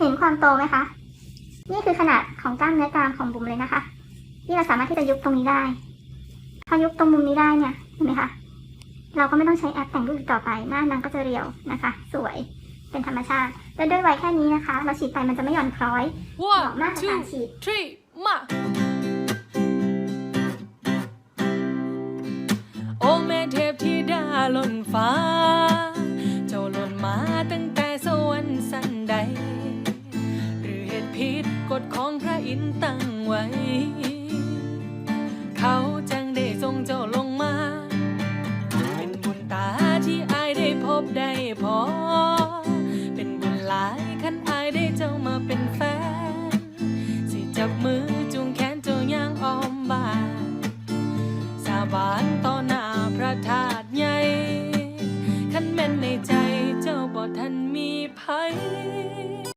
เห็นความโตไหมคะ นี่คือขนาดของกล้ามเนื้อกรามของบุ๋มเลยนะคะ ที่เราสามารถที่จะยุบตรงนี้ได้ พอยุบตรงมุมนี้ได้เนี่ย เห็นไหมคะ เราก็ไม่ต้องใช้แอปแต่งรูปอีกต่อไป หน้านางก็จะเรียวนะคะ สวย เป็นธรรมชาติ และด้วยวัยแค่นี้นะคะ เราฉีดไปมันจะไม่หย่อนคล้อยเหมาะ One, มากกับ two, การฉีด three, ma. โอแม่เทพธิดาล้นฟ้า กฎของพระอินตั้งไว้ เขาจังได้ทรงเจ้าลงมา เป็นบุญตาที่อายได้พบได้พอ เป็นบุญหลายขันอายได้เจ้ามาเป็นแฟน สิจับมือจุงแขนเจ้าย่างอ้อมบานสาบานต่อหน้าพระธาตุใหญ่ขันแม่นในใจเจ้าบ่ทันมีภัย